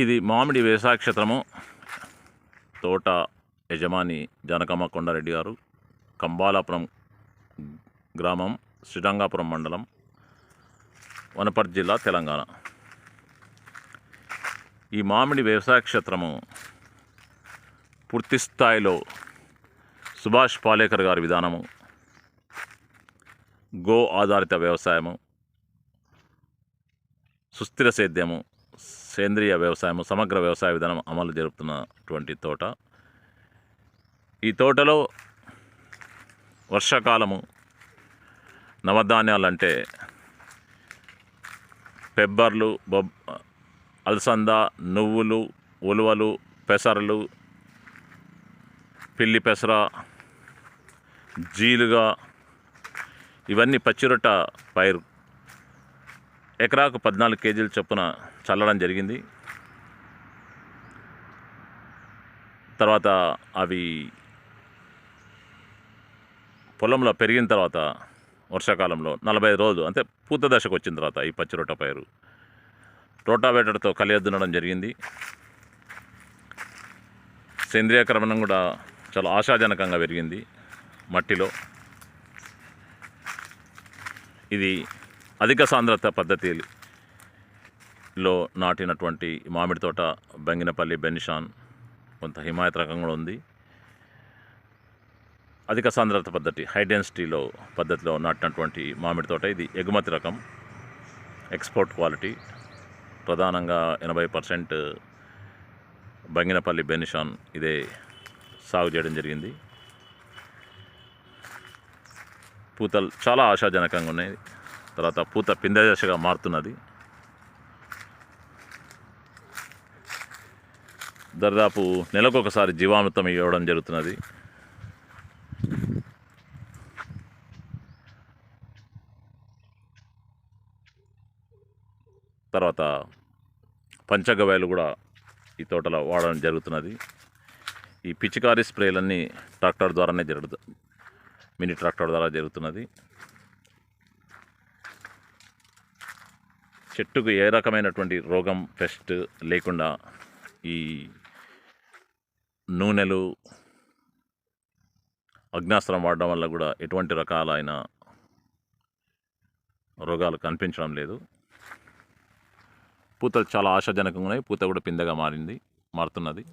ఇది మామిడి వ్యవసాయ క్షేత్రము. తోట యజమాని జనకమ్మ కొండారెడ్డి గారు కంబాలాపురం గ్రామం శ్రీరంగాపురం మండలం వనపర్తి జిల్లా తెలంగాణ. ఈ మామిడి వ్యవసాయ క్షేత్రము పూర్తి స్థాయిలో సుభాష్ పాలేకర్ గారి విధానము గో ఆధారిత వ్యవసాయము సుస్థిర సేద్యము సేంద్రియ వ్యవసాయము సమగ్ర వ్యవసాయ విధానం అమలు జరుపుతున్నటువంటి తోట. ఈ తోటలో వర్షాకాలము నవధాన్యాలు అంటే పెబ్బర్లు బొబ్ అలసంద నువ్వులు ఉలువలు పెసరలు పిల్లి పెసర జీలుగా ఇవన్నీ పచ్చిరొట్ట పైరు ఎకరాకు పద్నాలుగు కేజీల చొప్పున చల్లడం జరిగింది. తర్వాత అవి పొలంలో పెరిగిన తర్వాత వర్షాకాలంలో నలభై ఐదు రోజులు అంటే పూత దశకు వచ్చిన తర్వాత ఈ పచ్చి రొట్ట పైరు. రోటావేటర్తో కలియద్దునడం జరిగింది. సేంద్రియ క్రమణం కూడా చాలా ఆశాజనకంగా పెరిగింది మట్టిలో. ఇది అధిక సాంద్రత పద్ధతిలో నాటినటువంటి మామిడి తోట బంగినపల్లి బెనిషాన్ కొంత హిమాయత్ రకం కూడా ఉంది. అధిక సాంద్రత పద్ధతి హై డెన్సిటీలో పద్ధతిలో నాటినటువంటి మామిడి తోట ఇది. ఎగుమతి రకం ఎక్స్పోర్ట్ క్వాలిటీ ప్రధానంగా ఎనభై పర్సెంట్ బంగినపల్లి బెనిషాన్ ఇదే సాగు చేయడం జరిగింది. పూతలు చాలా ఆశాజనకంగా ఉన్నాయి. తర్వాత పూత పిందెదశగా మారుతున్నది. దాదాపు నెలకు ఒకసారి జీవామృతం ఇవ్వడం జరుగుతున్నది. తర్వాత పంచగవ్యాలు కూడా ఈ తోటలో వాడడం జరుగుతున్నది. ఈ పిచికారీ స్ప్రేలన్నీ ట్రాక్టర్ ద్వారానే జరుగుతు మినీ ట్రాక్టర్ ద్వారా జరుగుతున్నది. చెట్టుకు ఏ రకమైనటువంటి రోగం పెస్ట్ లేకుండా ఈ నూనెలు అగ్నాస్త్రం వాడడం వల్ల కూడా ఎటువంటి రకాలైన రోగాలు కనిపించడం లేదు. పూతలు చాలా ఆశాజనకంగా ఉన్నాయి. పూత కూడా పిందెగా మారింది మారుతున్నది.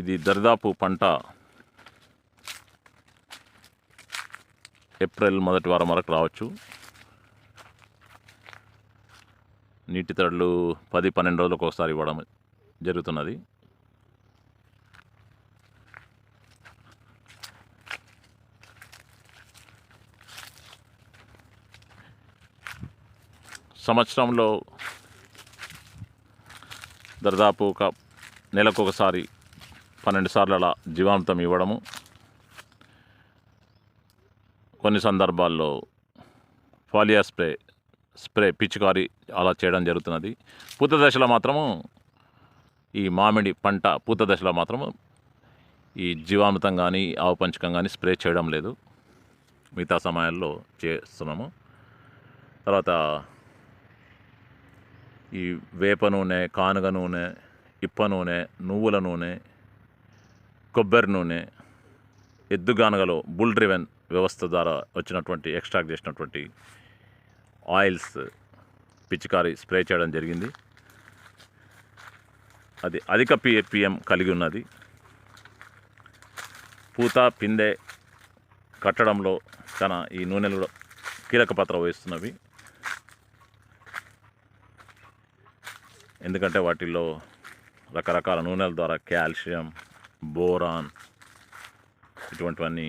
ఇది దరిదాపు పంట ఏప్రిల్ మొదటి వారం వరకు రావచ్చు. నీటి తడులు పది పన్నెండు రోజులకు ఒకసారి ఇవ్వడం జరుగుతున్నది. సంవత్సరంలో దాదాపు ఒక నెలకు ఒకసారి పన్నెండు సార్లు అలా జీవామృతం ఇవ్వడము. కొన్ని సందర్భాల్లో ఫాలియా స్ప్రే స్ప్రే పిచికారి అలా చేయడం జరుగుతున్నది. పూత దశలో మాత్రము ఈ మామిడి పంట పూత దశలో మాత్రము ఈ జీవామృతం కానీ ఆవు పంచకం కానీ స్ప్రే చేయడం లేదు. మిగతా సమయాల్లో చేస్తున్నాము. తర్వాత ఈ వేప నూనె కానుగ నూనె ఇప్ప నూనె నువ్వుల నూనె కొబ్బరి నూనె ఎద్దుగానగలో బుల్ డ్రివెన్ వ్యవస్థ ద్వారా వచ్చినటువంటి ఎక్స్ట్రాక్ట్ చేసినటువంటి ఆయిల్స్ పిచికారి స్ప్రే చేయడం జరిగింది. అది అధిక పిఎపిఎం కలిగి ఉన్నది. పూత పిందె కట్టడంలో తన ఈ నూనెలు కూడా కీలక పాత్ర వహిస్తున్నవి. ఎందుకంటే వాటిల్లో రకరకాల నూనెల ద్వారా కాల్షియం బోరాన్ ఇటువంటివన్నీ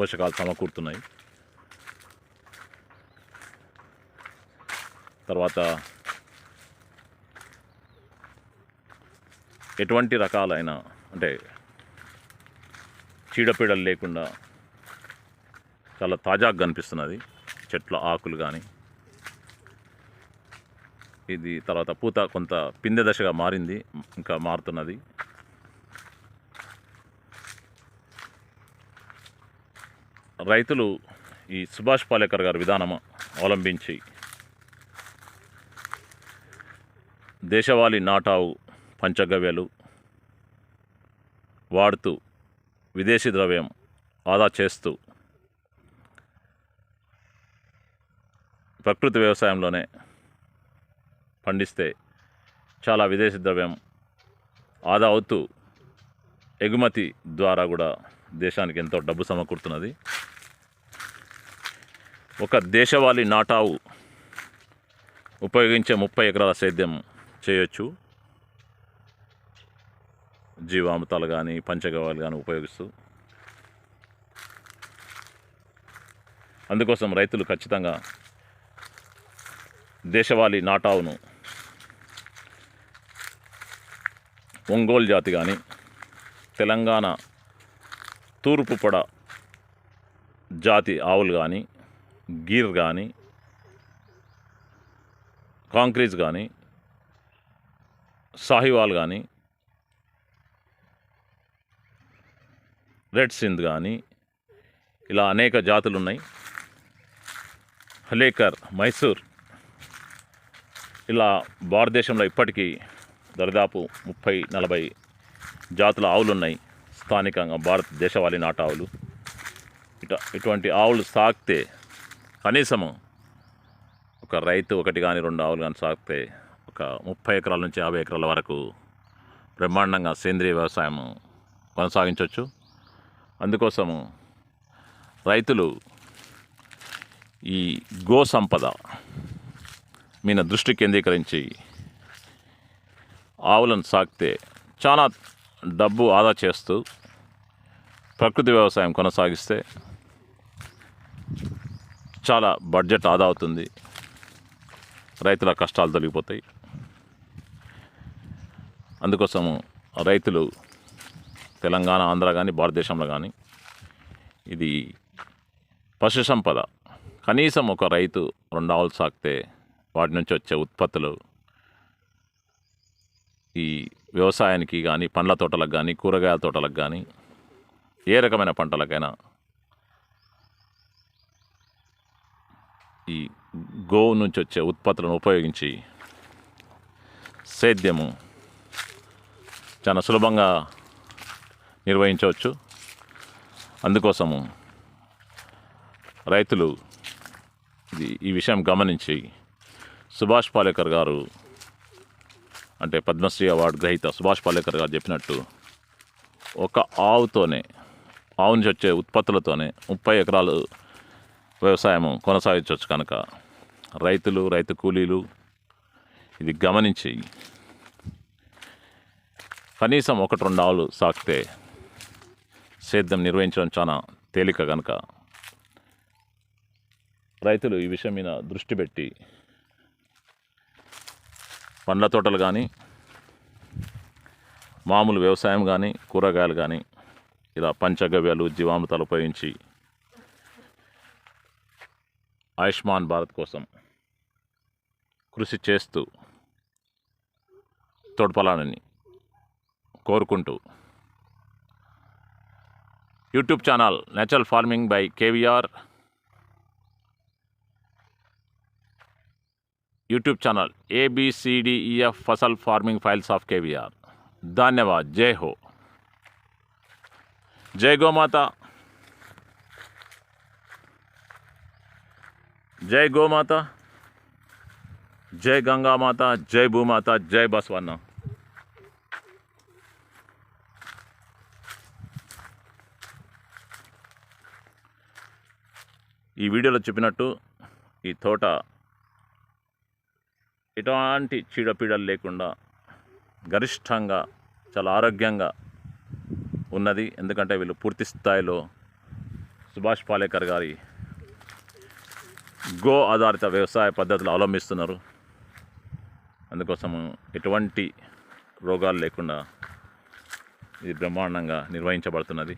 పోషకాలు సమకూరుతున్నాయి తర్వాత ఎటువంటి రకాలైన అంటే చీడపీడలు లేకుండా చాలా తాజాగా కనిపిస్తున్నది. చెట్ల ఆకులు కానీ ఇది తర్వాత పూత కొంత పిందె దశగా మారింది ఇంకా మారుతున్నది. రైతులు ఈ సుభాష్ పాలేకర్ గారి విధానం అవలంబించి దేశవాళీ నాటావు పంచగవ్యలు వాడుతూ విదేశీ ద్రవ్యం ఆదా చేస్తూ ప్రకృతి వ్యవసాయంలోనే పండిస్తే చాలా విదేశీ ద్రవ్యం ఆదా అవుతూ ఎగుమతి ద్వారా కూడా దేశానికి ఎంతో డబ్బు సమకూరుతున్నది. ఒక దేశవాళీ నాటావు ఉపయోగించే ముప్పై ఎకరాల సేద్యం చేయొచ్చు. జీవామృతాలు కానీ పంచగవాలు కానీ ఉపయోగిస్తూ. అందుకోసం రైతులు ఖచ్చితంగా దేశవాళీ నాటావును. ఒంగోలు జాతి కానీ తెలంగాణ తూర్పు పొడ జాతి ఆవులు కానీ గీర్ కానీ కాంక్రీజ్ కానీ సాహివాల్ కానీ రెడ్ సింధ్ కానీ ఇలా అనేక జాతులు ఉన్నాయి హలేకర్ మైసూర్ ఇలా భారతదేశంలో ఇప్పటికీ దరిదాపు ముప్పై నలభై జాతుల ఆవులు ఉన్నాయి స్థానికంగా భారతదేశవాళి నాటు ఆవులు. ఇట ఇటువంటి ఆవులు సాగితే కనీసము ఒక రైతు ఒకటి కానీ రెండు ఆవులు కానీ సాకితే ఒక ముప్పై ఎకరాల నుంచి యాభై ఎకరాల వరకు బ్రహ్మాండంగా సేంద్రియ వ్యవసాయం కొనసాగించవచ్చు అందుకోసము రైతులు ఈ గో సంపద మీద దృష్టి కేంద్రీకరించి ఆవులను సాకితే చాలా డబ్బు ఆదా చేస్తూ ప్రకృతి వ్యవసాయం కొనసాగిస్తే చాలా బడ్జెట్ ఆదా అవుతుంది. రైతుల కష్టాలు తొలగిపోతాయి. అందుకోసము రైతులు తెలంగాణ ఆంధ్ర కానీ భారతదేశంలో కానీ ఇది పశు సంపద. కనీసం ఒక రైతు రెండు ఆవులు సాకితే వాటి నుంచి వచ్చే ఉత్పత్తులు ఈ వ్యవసాయానికి కానీ పండ్ల తోటలకు కానీ కూరగాయల తోటలకు కానీ ఏ రకమైన పంటలకైనా ఈ గోవు నుంచి వచ్చే ఉత్పత్తులను ఉపయోగించి సేద్యము చాలా సులభంగా నిర్వహించవచ్చు. అందుకోసము రైతులు ఇది ఈ విషయం గమనించి సుభాష్ పాలేకర్ గారు అంటే పద్మశ్రీ అవార్డు గ్రహీత సుభాష్ పాలేకర్ గారు చెప్పినట్టు ఒక ఆవుతోనే ఆవు నుంచి వచ్చే ఉత్పత్తులతోనే ముప్పై ఎకరాలు వ్యవసాయం కొనసాగించవచ్చు కనుక. రైతులు రైతు కూలీలు ఇది గమనించి కనీసం ఒకటి రెండు ఆవులు సాకితే సేద్యం నిర్వహించడం చాలా తేలిక కనుక. రైతులు ఈ విషయం మీద దృష్టి పెట్టి పండ్ల తోటలు కానీ మామూలు వ్యవసాయం కానీ కూరగాయలు కానీ ఇలా పంచగవ్యాలు జీవామృతాలు ఉపయోగించి ఆయుష్మాన్ భారత్ కోసం కృషి చేస్తూ తోడ్పడాలని కోరుకుంటూ YouTube channel natural farming by KVR YouTube channel A B C D E F Fasal farming files of KVR ధన్యవాద్. జై హో. జై గోమాత. జై గోమాత. జై గంగామాత జై భూమాత జై బస్వన్న. ఈ వీడియోలో చెప్పినట్టు ఈ తోట ఎటువంటి చీడపీడలు లేకుండా గరిష్టంగా చాలా ఆరోగ్యంగా ఉన్నది. ఎందుకంటే వీళ్ళు పూర్తి స్థాయిలో సుభాష్ పాలేకర్ గారి గో ఆధారిత వ్యవసాయ పద్ధతులు అవలంబిస్తున్నారు. అందుకోసము ఎటువంటి రోగాలు లేకుండా ఇది బ్రహ్మాండంగా నిర్వహించబడుతున్నది.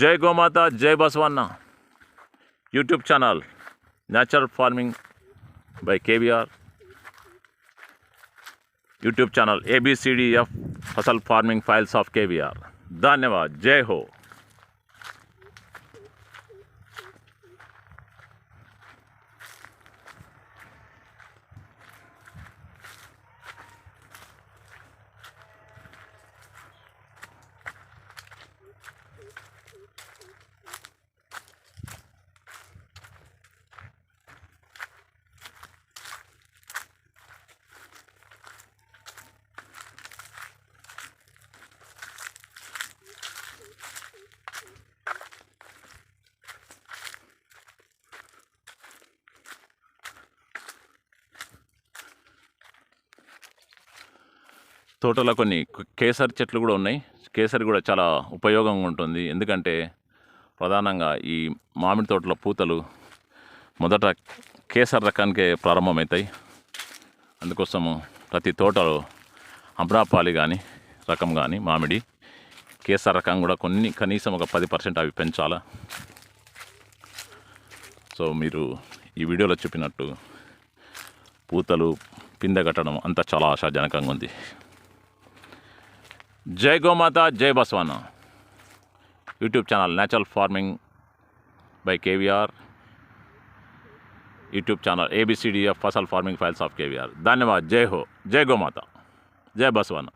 జై గోమాత జై Basavanna YouTube channel natural farming by KVR YouTube channel A B C D F Fasal farming files of KVR ధన్యవాద్ జై హో తోటలో కొన్ని కేసరి చెట్లు కూడా ఉన్నాయి. కేసరి కూడా చాలా ఉపయోగంగా ఉంటుంది. ఎందుకంటే ప్రధానంగా ఈ మామిడి తోటలో పూతలు మొదట కేసరి రకానికే ప్రారంభమవుతాయి. అందుకోసము ప్రతి తోటలో అమ్రాపాలి కానీ రకం కానీ మామిడి కేసర్ రకం కూడా కొన్ని కనీసం ఒక పది పర్సెంట్ అవి పెంచాలా. సో మీరు ఈ వీడియోలో చెప్పినట్టు పూతలు పిందె కట్టడం అంతా చాలా ఆశాజనకంగా ఉంది. జై గోమాత జై Basavanna. YouTube channel natural farming by KVR. YouTube channel A B C D F Fasal farming files of KVR. ధన్యవాద్ జై హో జై గోమాత జై బస్వానా.